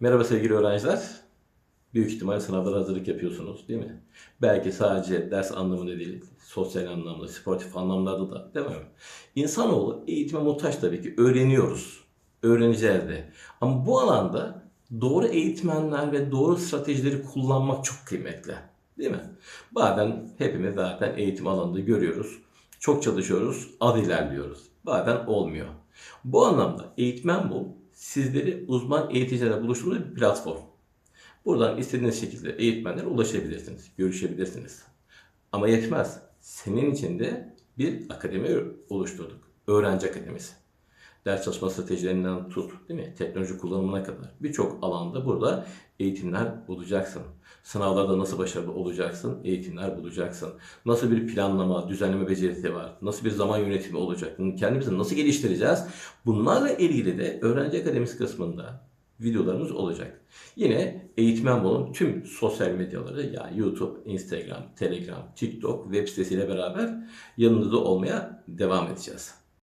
Merhaba sevgili öğrenciler. Büyük ihtimal sınavlara hazırlık yapıyorsunuz değil mi? Belki sadece ders anlamında değil, sosyal anlamda, sportif anlamlarda da değil mi? İnsanoğlu eğitime muhtaç tabii ki. Öğreniyoruz. Öğreneceğiz de. Ama bu alanda doğru eğitmenler ve doğru stratejileri kullanmak çok kıymetli. Değil mi? Bazen hepimiz zaten eğitim alanında görüyoruz. Çok çalışıyoruz, az ilerliyoruz. Bazen olmuyor. Bu anlamda eğitmen bul, sizleri uzman eğiticilerle buluşturduğu bir platform. Buradan istediğiniz şekilde eğitmenlere ulaşabilirsiniz, görüşebilirsiniz. Ama yetmez. Senin için de bir akademi oluşturduk. Öğrenci Akademisi. Ders çalışma stratejilerinden tut, değil mi? Teknoloji kullanımına kadar birçok alanda burada eğitimler bulacaksın. Sınavlarda nasıl başarılı olacaksın? Eğitimler bulacaksın. Nasıl bir planlama, düzenleme becerisi var? Nasıl bir zaman yönetimi olacak? Kendimizi nasıl geliştireceğiz? Bunlarla ilgili de Öğrenci Akademisi kısmında videolarımız olacak. Yine eğitmen bulun tüm sosyal medyaları yani YouTube, Instagram, Telegram, TikTok, web sitesiyle beraber yanınızda olmaya devam edeceğiz.